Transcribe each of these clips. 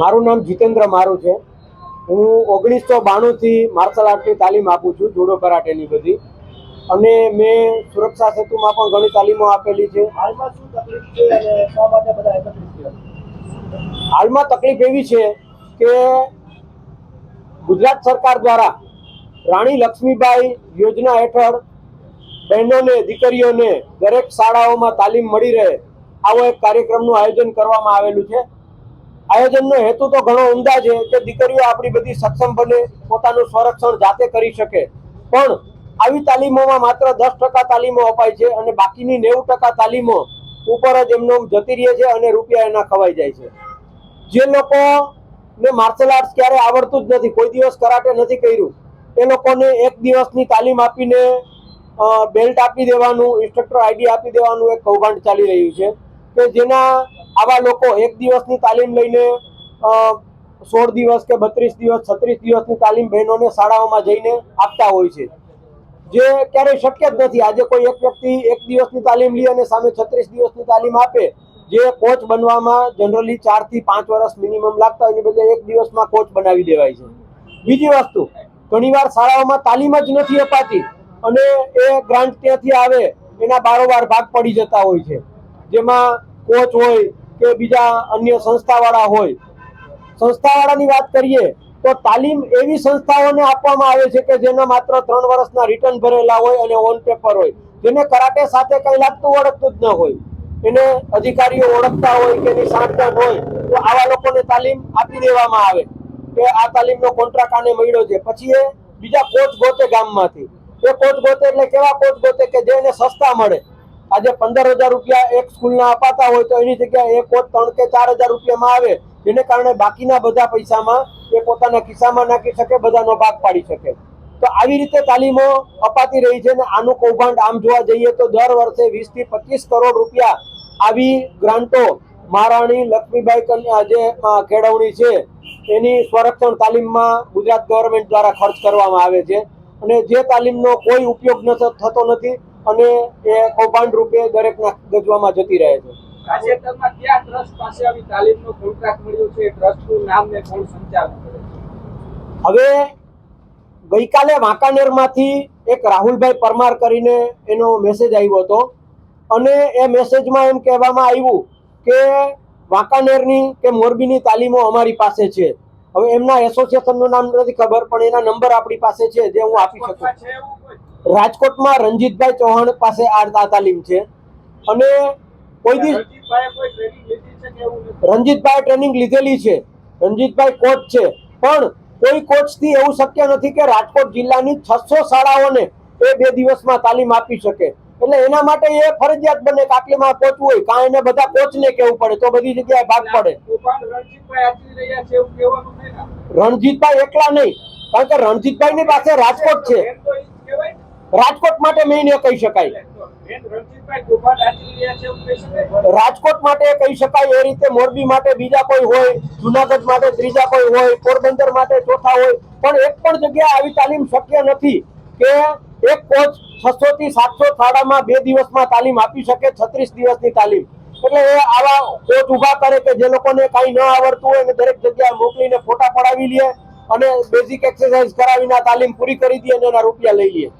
મારું નામ જીતેન્દ્ર મારું છે. હું ઓગણીસો બાણુંથી માર્શલ આર્ટની તાલીમ આપું છું જુડો કરાટેની બધી. અને મેં સુરક્ષા સેતુમાં પણ ઘણી તાલીમો આપેલી છે. હાલમાં તકલીફ એવી છે કે ગુજરાત સરકાર દ્વારા રાણી લક્ષ્મીબાઈ યોજના હેઠળ બહેનોને દીકરીઓને દરેક શાળાઓમાં તાલીમ મળી રહે આવો એક કાર્યક્રમનું આયોજન કરવામાં આવેલું છે. આયોજનનો હેતુ તો ઘણો ઉમદા છે કે દીકરીઓ આપણી બધી સક્ષમ બને, પોતાનું સંરક્ષણ જાતે કરી શકે. પણ આવી તાલીમોમાં માત્ર દસ ટકા તાલીમો અપાય છે અને બાકીની નેવું ટકા તાલીમો ઉપર જ એમનો જતી રહે છે અને રૂપિયા એના ખવાઈ જાય છે. જે લોકો ને માર્શલ આર્ટ્સ ક્યારે આવડતું જ નથી, કોઈ દિવસ કરાટે નથી કર્યું, એ લોકોને એક દિવસની તાલીમ આપીને બેલ્ટ આપી દેવાનું ઇન્સ્ટ્રક્ટર આઈડી આપી દેવાનું એક કૌભાંડ ચાલી રહ્યું છે કે જેના આવા લોકો એક દિવસની તાલીમ લઈને સોળ દિવસ કે બત્રીસ દિવસ, છત્રીસ દિવસની તાલીમ બહેનોને શાળાઓમાં જઈને આપતા હોય છે. જે ક્યારેય શક્ય જ નથી. આજે કોઈ એક વ્યક્તિ એક દિવસની તાલીમ લે અને સામે છત્રીસ દિવસની તાલીમ આપે, જે કોચ બનવામાં જનરલી ચારથી પાંચ વર્ષ મિનિમમ લાગતા હોય બદલે એક દિવસમાં કોચ બનાવી દેવાય છે. બીજી વસ્તુ, ઘણીવાર શાળાઓમાં તાલીમ જ નથી અપાતી અને એ ગ્રાન્ટ ત્યાંથી આવે? એના બારોબાર ભાગ પડી જતા હોય છે. જેમાં કોચ હોય કે બીજા અન્ય સંસ્થાવાળા હોય. સંસ્થાવાળાની વાત કરીએ, તો તાલીમ એવી સંસ્થાઓને આપવામાં આવે છે કે જેના માત્ર ત્રણ વર્ષના રિટર્ન ભરેલા હોય અને ઓન પેપર હોય. જેને કરાટે સાથે કઈ લાગતું ઓળખતું જ ન હોય. એને અધિકારીઓ ઓળખતા હોય કે એની સાંઠગાંઠ હોય, તો આવા લોકોને તાલીમ આપી દેવામાં આવે કે આ તાલીમનો કોન્ટ્રાક્ટ આને મળ્યો છે. પછી એ બીજા કોચ ગોતે ગામમાંથી. એ કોચ ગોતે એટલે કેવા કોચ ગોતે કે જે એને સસ્તા મળે. આજે પંદર હજાર રૂપિયા એક સ્કૂલના અપાતા હોય તો એની જગ્યાએ એ કોચ ત્રણ કે ચાર હજાર રૂપિયામાં આવે. જેને કારણે બાકીના બધા પૈસામાં એ પોતાના ખિસ્સામાં નાખી શકે, બધાનો ભાગ પાડી શકે. તો આવી રીતે તાલીમો અપાતી રહી છે ને આનું કૌભાંડ આમ જોવા જઈએ તો દર વર્ષે વીસથી પચીસ કરોડ રૂપિયા આવી ગ્રાન્ટો મહારાણી લક્ષ્મીબાઈ કન્યા જે કેળવણી છે. એની સંરક્ષણ તાલીમમાં ગુજરાત ગવર્મેન્ટ દ્વારા ખર્ચ કરવામાં આવે છે. અને જે તાલીમનો કોઈ ઉપયોગ થતો નથી અને એ કૌભાંડ રૂપે દરેકના ગજવામાં જતી રહે છે. તાજેતરમાં કયા ટ્રસ્ટ પાસે આવી તાલીમનો કોન્ટ્રાક્ટ મળ્યો છે? ટ્રસ્ટનું નામ ને કોણ સંચાલન કરે છે? હવે ગઈકાલે વાંકાનેરમાંથી એક રાહુલભાઈ પરમાર કરીને એનો મેસેજ આવ્યો હતો. અને એ મેસેજમાં એમ કહેવામાં આવ્યું કે વાંકાનેરની કે મોરબીની તાલીમો અમારી પાસે છે. હવે એમના એસોસિએશનનું નામ નથી ખબર પણ એના નંબર આપણી પાસે છે જે હું આપી શકું. રાજકોટમાં રણજીતભાઈ ચૌહાણ પાસે આ તાલીમ છે. અને કોઈ દિવસ રણજીતભાઈ ટ્રેનિંગ લીધેલી છે. રણજીતભાઈ કોચ છે. પણ કોઈ કોચથી એવું શક્ય નથી કે રાજકોટ જિલ્લાની છસો શાળાઓને એ બે દિવસમાં તાલીમ આપી શકે. એટલે એના માટે એ ફરજિયાત બને કે આટલીમાં પહોંચવું હોય. કાં એને બધા કોચને કેવું પડે તો બધી જગ્યાએ ભાગ પડે. ને રણજીતભાઈ એકલા નહીં. કારણ કે રણજીતભાઈ ની પાસે રાજકોટ છે. રાજકોટ માટે મેઇન એ કહી શકાય. રાજકોટ માટે કહી શકાય એ રીતે મોરબી માટે બીજા કોઈ હોય, જુનાગઢ માટે ત્રીજા કોઈ હોય, પોરબંદર માટે ચોથા હોય, પણ એક પણ જગ્યાએ આવી તાલીમ શક્ય નથી કે એક કોચ છસો થી સાતસો શાળામાં બે દિવસમાં તાલીમ આપી શકે છત્રીસ દિવસની તાલીમ. એટલે એ આવા કોચ ઊભા કરે કે જે લોકોને કાંઈ ન આવડતું હોય ને દરેક જગ્યાએ મોકલીને ફોટા પડાવી લે અને બેઝિક એક્સરસાઇઝ કરાવીને તાલીમ પૂરી કરી દઈએ અને એના રૂપિયા લઈ લે.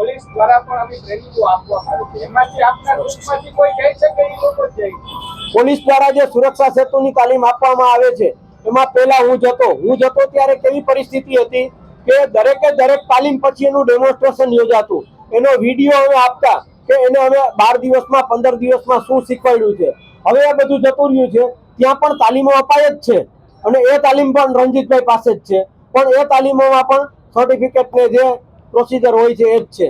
પોલીસ દ્વારા પણ આવી ટ્રેનિંગો આપવામાં આવે છે. એમાંથી આપના ગ્રુપમાંથી કોઈ કહે છે કે એ લોકો જ જાય પોલીસ દ્વારા જે સુરક્ષા સેતુની તાલીમ આપવામાં આવે છે, એમાં પહેલા હું જતો હું જતો ત્યારે કેવી પરિસ્થિતિ હતી કે દરેકે દરેક તાલીમ પછી એનું ડેમોન્સ્ટ્રેશન યોજાતું. એનો વીડિયો અમે આપતા કે એને અમે બાર દિવસમાં, પંદર દિવસમાં શું શીખવાડ્યું છે. હવે એ બધું જતું રહ્યું છે. ત્યાં પણ તાલીમો અપાય જ છે. અને એ તાલીમ પણ રણજીતભાઈ પાસે જ છે. પણ એ તાલીમોમાં પણ સર્ટિફિકેટને જે પ્રોસિજર હોય છે એ જ છે.